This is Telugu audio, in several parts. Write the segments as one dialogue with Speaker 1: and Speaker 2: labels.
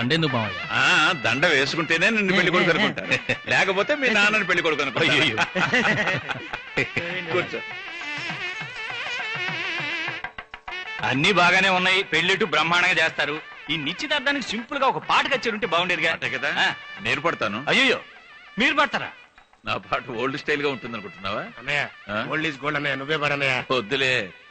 Speaker 1: దండెందుకు మావయ్య?
Speaker 2: ఆ దండ వేసుకుంటేనే నిన్ను పెళ్ళి కొడుకు అనుకుంటాను లేకపోతే మీ నాన్నని పెళ్ళి కొడుకు
Speaker 1: అయ్యయ్యో.
Speaker 2: అనుకుంటాను కూర్చో.
Speaker 1: అన్ని బాగానే ఉన్నాయి. పెళ్ళిట్టు బ్రహ్మాండంగా చేస్తారు. ఈ నిశ్చితార్థానికి సింపుల్గా ఒక పాట కచ్చారు ఉంటే బాగుండేదిగా
Speaker 2: కదా?
Speaker 1: ఆ.
Speaker 2: నేను పడతాను.
Speaker 1: అయ్యో మీరు పడతారా?
Speaker 2: నా పాట ఓల్డ్ స్టైల్గా ఉంటుంది అనుకుంటున్నావా
Speaker 3: అన్నయ్య
Speaker 2: ఆ?
Speaker 3: ఓల్డ్ ఈజ్ గోల్డ్ అన్నయ్య. నువ్వే పడన్నయ్య
Speaker 2: వద్దులే.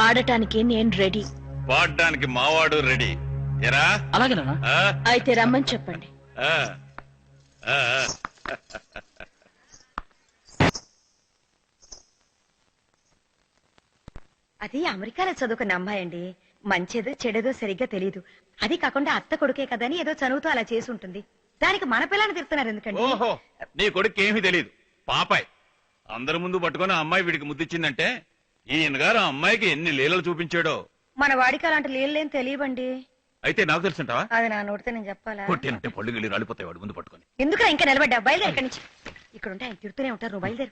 Speaker 4: ఆడటానికి నేను రెడీ.
Speaker 2: పాడడానికి మావాడు రెడీ. ఎరా?
Speaker 1: అలాగేనా
Speaker 2: ఆ?
Speaker 4: అయితే రమ్మని చెప్పండి.
Speaker 2: ఆ. ఆ, ఆ.
Speaker 5: అది అమెరికాలో చదువుకున్న అమ్మాయి అండి మంచిదో చెడేదో సరిగ్గా తెలియదు అది కాకుండా అత్త కొడుకే కదని ఏదో చదువుతూ అలా చేసి ఉంటుంది దానికి మన పిల్లని తిడుతున్నారు ఎందుకండి?
Speaker 2: ఓహో నీ కొడుకు ఏమీ తెలియదు పాపాయ్. అందరి ముందు పట్టుకొని ఆ అమ్మాయి వీడికి ముద్దిచ్చిందంటే ఈయన గారు ఆ అమ్మాయికి ఎన్ని లీలలు చూపించాడో.
Speaker 5: మన వాడికి అలాంటి లేని తెలియబండి?
Speaker 2: అయితే నాకు తెలుసుంటావా?
Speaker 5: అది నా నోటితో నేను చెప్పాలా?
Speaker 2: కొట్టినంటే పళ్ళు గిళ్ళు రాలిపోతాయి వాడు ముందు పట్టుకొని.
Speaker 5: ఎందుకు ఇంకా నిలబడ్డా? బయలుదేరు ఇక్కడి నుంచి. ఇక్కడ ఉంటే ఆయన తిడుతూనే ఉంటారు నువ్వు బయలుదేరు.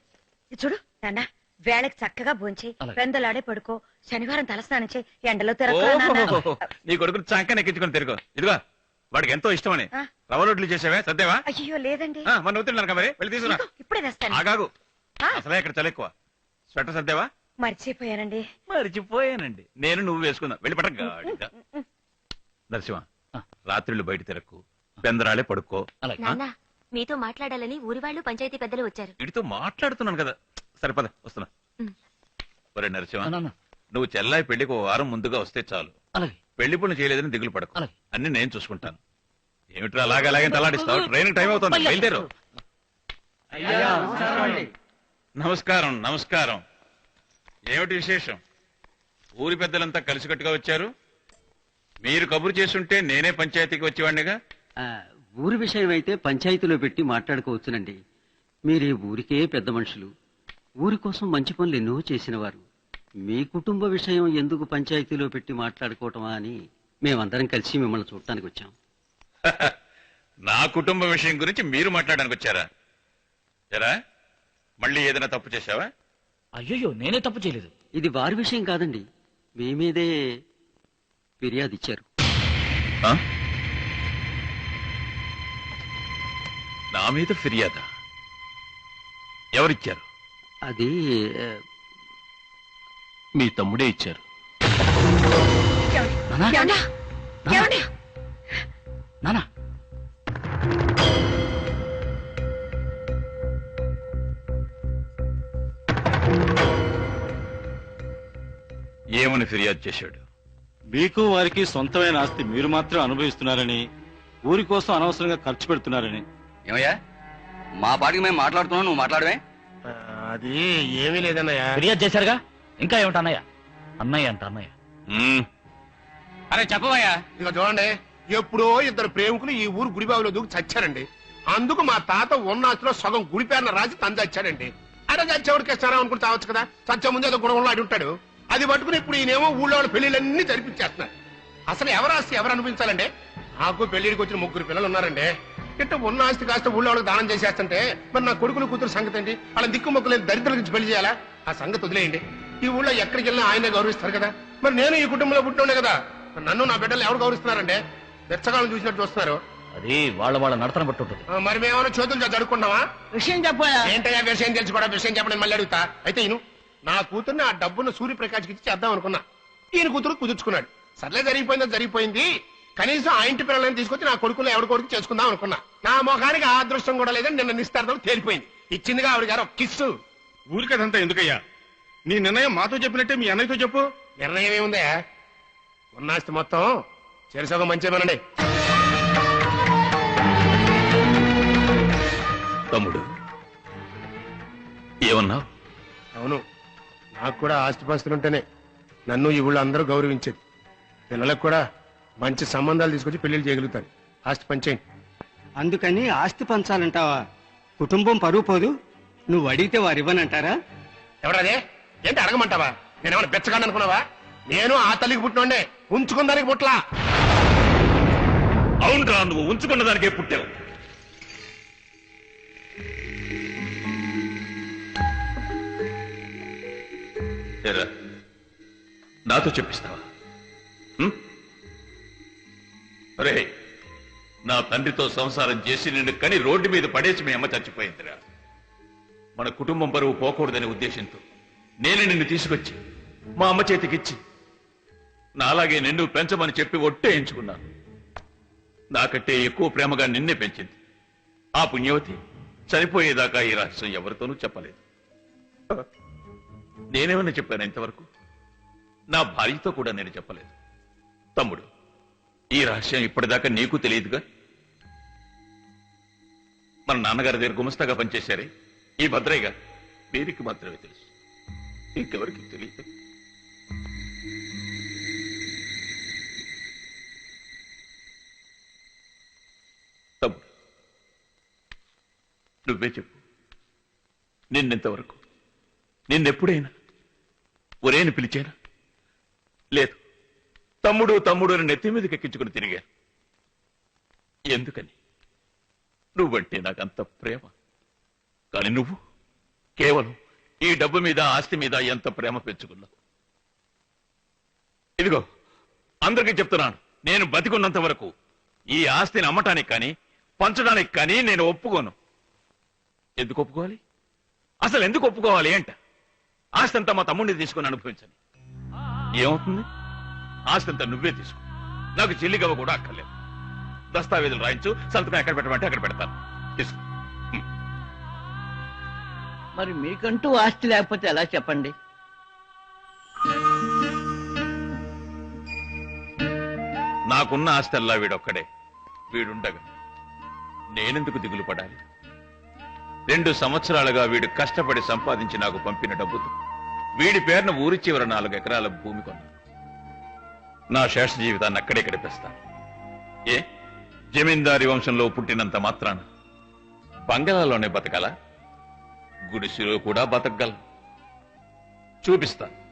Speaker 5: ఇది చూడు నాన్న వేళకి చక్కగా భోంచేయి
Speaker 1: అలాగే.
Speaker 5: పెందలాడే పడుకో శనివారం తలస్నానం చేయి ఎండలో తిరగరా నాన్న.
Speaker 2: ఓహో, నీ కొడుకుని చంకన ఎక్కించుకొని తిరుగు. ఇదిగో వాడికి ఎంతో ఇష్టమని.
Speaker 5: ఆ.
Speaker 2: రవ్వ రొట్లు చేసావే? సర్దేవా?
Speaker 5: అయ్యో లేదండి.
Speaker 2: ఆ, మన అవుతున్నాను మరి. వెళ్ళి తీసుకురా.
Speaker 5: ఇదిగో, ఇప్పుడే తెస్తాను.
Speaker 2: ఆగాగు.
Speaker 5: ఆ.
Speaker 2: అసలే ఇక్కడ చలి ఎక్కువ. స్వెటర్ సర్దేవా?
Speaker 5: మర్చిపోయానండి.
Speaker 2: మరిచిపోయానండి. నేను నువ్వు వేసుకుందా? వెళ్ళి పట్ట గాడిద. నరసింహ బయట తిరక్కు. పెందరాళే పడుకో
Speaker 6: నాన్న మీతో మాట్లాడాలని ఊరి వాళ్ళు పంచాయతీ పెద్దలు వచ్చారు.
Speaker 2: వీడితో మాట్లాడుతున్నాను కదా. సరిపద వస్తున్నా. ఒరే నరసింహ
Speaker 1: నాన్న.
Speaker 2: నువ్వు చెల్లాయి పెళ్ళికి ఓ వారం ముందుగా వస్తే చాలు.
Speaker 1: అలాగే.
Speaker 2: పెళ్ళి పనులు చేయలేదని దిగులు పడకు.
Speaker 1: అలాగే.
Speaker 2: అన్ని నేను చూసుకుంటాను. ఏమిట్రా అలాగే అలాగే తలాడిస్తావు? ట్రైన్ టైం అవుతుంది. బయలుదేరు. నమస్కారం నమస్కారం. ఏమిటి విశేషం? ఊరి పెద్దలంతా కలిసికట్టుగా వచ్చారు? మీరు కబురు చేసుంటే నేనే పంచాయతీకి వచ్చేవాడినిగా?
Speaker 7: ఆ, ఊరి విషయం అయితే పంచాయతీలో పెట్టి మాట్లాడుకోవచ్చునండి. మీరే ఊరికే పెద్ద మనుషులు. ఊరి కోసం మంచి పనులు ఎన్నో చేసినవారు. మీ కుటుంబ విషయం ఎందుకు పంచాయతీలో పెట్టి మాట్లాడుకోవటమా అని మేమందరం కలిసి మిమ్మల్ని చూడటానికి వచ్చాం.
Speaker 2: నా కుటుంబ విషయం గురించి మీరు మాట్లాడడానికి వచ్చారా? ఎరా మళ్ళీ ఏదైనా తప్పు చేశావా?
Speaker 1: అయ్యో నేనే తప్పు చేయలేదు.
Speaker 7: ఇది వారి విషయం కాదండి. మీ మీదే ఫిర్యాదు ఇచ్చారు
Speaker 2: ఆ? నా మీద ఫిర్యాదా? ఎవరిచ్చారు?
Speaker 7: అది ఆ,
Speaker 1: మీ తమ్ముడే ఇచ్చారు. నానా? నానా?
Speaker 2: ఏమని ఫిర్యాదు చేశాడు?
Speaker 8: మీకు వారికి సొంతమైన ఆస్తి మీరు మాత్రం అనుభవిస్తున్నారని ఊరి కోసం అనవసరంగా ఖర్చు పెడుతున్నారని.
Speaker 9: ఏమయ్యా? మా పాటికి మేము మాట్లాడుతున్నాం నువ్వు మాట్లాడమే
Speaker 3: అది ఏమీ లేదన్నయ్య.
Speaker 1: ఫిర్యాదు చేశారుగా? ఇంకా ఏమిటి అన్నయ్య? అన్నయ్య అంట అన్నయ్య.
Speaker 9: అరే చెప్పవయ్యా.
Speaker 3: ఇక చూడండి ఎప్పుడో ఇద్దరు ప్రేమికులు ఈ ఊరు గుడిబావిలో దూకి చచ్చారండి. అందుకు మా తాత ఉన్నాచులో సగం గుడి పేరున రాసి తను చచ్చాడండి అరే చచ్చేవాడికి ఇస్తారా అనుకుని చావచ్చు కదా? చచ్చే ముందు ఏదో గుణంలో ఆడి ఉంటాడు. అది పట్టుకుని ఇప్పుడు ఈయనేమో ఊళ్ళో వాళ్ళ పెళ్ళిళ్ళన్నీ జరిపించేస్తున్నారు. అసలు ఎవరు ఆస్తి ఎవరు అనిపించాలండి నాకు పెళ్ళిడికి వచ్చిన ముగ్గురు పిల్లలు ఉన్నారండి. ఇట్ట ఉన్న ఆస్తి కాస్త ఊళ్ళో వాళ్ళకి దానం చేసేస్తుంటే మరి నా కొడుకులు కూతురు సంగతి ఏంటి? వాళ్ళ దిక్కు మొక్కలేదు దరిద్రుల నుంచి పెళ్ళి చేయాలా? ఆ సంగతి వదిలేయండి. ఈ ఊళ్ళో ఎక్కడికి వెళ్ళినా ఆయనే గౌరవిస్తారు కదా. మరి నేను ఈ కుటుంబంలో పుట్టినే కదా. నన్ను నా బిడ్డలు ఎవరు గౌరవిస్తున్నారండి? బెచ్చగాలను చూసినట్టు చూస్తున్నారు.
Speaker 1: అది వాళ్ళ వాళ్ళ నడతన బట్టి ఉంటుంది.
Speaker 3: ఆ, మరి మేమేమైనా చేతులు జరుపుకున్నావా
Speaker 10: విషయం చెప్పాయా
Speaker 3: ఏంటయ్యా విషయం తెలిసి కూడా విషయం చెప్పడం మళ్ళీ అడుగుతా. అయితే ఈయన నా కూతుర్ని ఆ డబ్బును సూర్యప్రకాష్కి ఇచ్చి చేద్దాం అనుకున్నా. ఈయన కూతురు కుదుర్చుకున్నాడు. సర్లే జరిగిపోయిందో జరిగిపోయింది. కనీసం ఆ ఇంటి పిల్లలని తీసుకొచ్చి నా కొడుకులు ఎవరి కొడుకు చేసుకుందాం అనుకున్నా. నా ముఖానికి ఆ అదృష్టం కూడా లేదని నిన్న నిస్తార్థం తేలిపోయింది. ఇచ్చిందిగా ఆవిడ గారు కిస్సు.
Speaker 2: ఊరికదంతా ఎందుకయ్యా? నీ నిర్ణయం మాతో చెప్పినట్టే మీ అన్నయ్యతో చెప్పు.
Speaker 3: నిర్ణయం ఏముందే ఉన్నాస్తి మొత్తం చెరుసగం మంచిమనండి
Speaker 2: తమ్ముడు ఏమన్నావు?
Speaker 3: అవును. నాకు కూడా ఆస్తిపాస్తులుంటేనే నన్ను ఈ ఊళ్ళో అందరూ గౌరవించేది. పిల్లలకు కూడా మంచి సంబంధాలు తీసుకొచ్చి పెళ్ళిళ్ళు చేయగలుగుతారు. ఆస్తి పంచేయండి.
Speaker 10: అందుకని ఆస్తి పంచాలంటావా? కుటుంబం పరువు పోదు. నువ్వు అడిగితే వారు ఇవ్వనంటారా?
Speaker 3: ఎవరదే ఏంటి అడగమంటావా? నేనేమన్నా బెచ్చగాను అనుకున్నావా? నేను ఆ తల్లికి పుట్టినోడే ఉంచుకుందానికి పుట్లా
Speaker 2: అవునరా నువ్వు ఉంచుకున్న దానికే పుట్టావు. ఏరా, నాతో చెప్పిస్తావా? రే నా తండ్రితో సంసారం చేసి నిన్ను కని రోడ్డు మీద పడేసి మీ అమ్మ చచ్చిపోయిందిరా. మన కుటుంబం పరువు పోకూడదనే ఉద్దేశంతో నేను నిన్ను తీసుకొచ్చి మా అమ్మ చేతికిచ్చి నాలాగే నిన్ను పెంచమని చెప్పి ఒట్టేయించుకున్నాను నాకంటే ఎక్కువ ప్రేమగా నిన్నే పెంచింది. ఆ పుణ్యవతి చనిపోయేదాకా ఈ రహస్యం ఎవరితోనూ చెప్పలేదు. నేనేమైనా చెప్పాను ఇంతవరకు? నా భార్యతో కూడా నేను చెప్పలేదు. తమ్ముడు ఈ రహస్యం ఇప్పటిదాకా నీకు తెలియదుగా? మన నాన్నగారి దగ్గర గుమస్తాగా పనిచేశారే? ఈ భద్రయ్య గారు వీరికి మాత్రమే తెలుసు. ఇంకెవరికి తెలియదు? తమ్ముడు నువ్వే చెప్పు. నిన్నెంతవరకు? నిన్నెప్పుడైనా? ఒరేని పిలిచాను. లేదు తమ్ముడు తమ్ముడు అని నెత్తి మీదకి ఎక్కించుకుని తిరిగాను. ఎందుకని? నువ్వంటే నాకంత ప్రేమ. కానీ నువ్వు కేవలం ఈ డబ్బు మీద ఆస్తి మీద ఎంత ప్రేమ పెంచుకున్నావు? ఇదిగో అందరికీ చెప్తున్నాను నేను బతికున్నంత వరకు ఈ ఆస్తిని అమ్మటానికి కానీ పంచడానికి కానీ నేను ఒప్పుకోను. ఎందుకు ఒప్పుకోవాలి? అసలు ఎందుకు ఒప్పుకోవాలి ఏంట? ఆస్తి అంతా మా తమ్ముడిని తీసుకుని అనుభవించని ఏమవుతుంది? ఆస్తి అంతా నువ్వే తీసుకో. నాకు చెల్లిగవ కూడా అక్కర్లేదు. దస్తావేజులు రాయించు సంతకం ఎక్కడ పెట్టమంటే అక్కడ పెడతాను. తీసుకో.
Speaker 10: మరి మీకంటూ ఆస్తి లేకపోతే ఎలా చెప్పండి?
Speaker 2: నాకున్న ఆస్తల్లా వీడొక్కడే. వీడుండగా నేనెందుకు దిగులు పడాలి? రెండు సంవత్సరాలుగా వీడు కష్టపడి సంపాదించి నాకు పంపిన డబ్బుతో. వీడి పేరున ఊరి చివర నాలుగు ఎకరాల భూమి కొన్నా. నా శేష జీవితాన్ని అక్కడే గడిపేస్తాను ఏ? జమీందారి వంశంలో పుట్టినంత మాత్రాన? బంగళాలోనే బతకాల? గుడిసెలో కూడా బతకగల చూపిస్తాను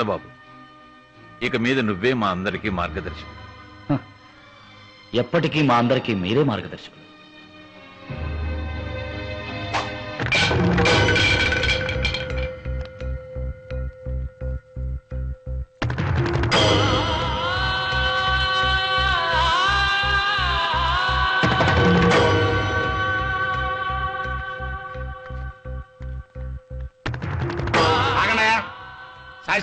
Speaker 2: పదబాబు ఇక మీద నువ్వే మా అందరికీ మార్గదర్శి
Speaker 1: ఎప్పటికీ మా అందరికీ మీరే మార్గదర్శకులు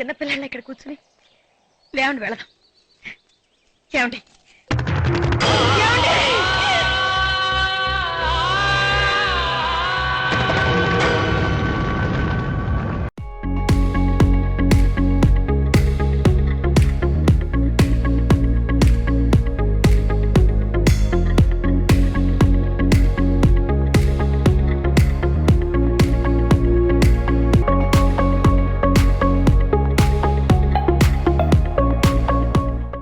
Speaker 5: చిన్నపిల్లలు ఇక్కడ కూర్చుని లేవండి వెళదాం. ఏమండి?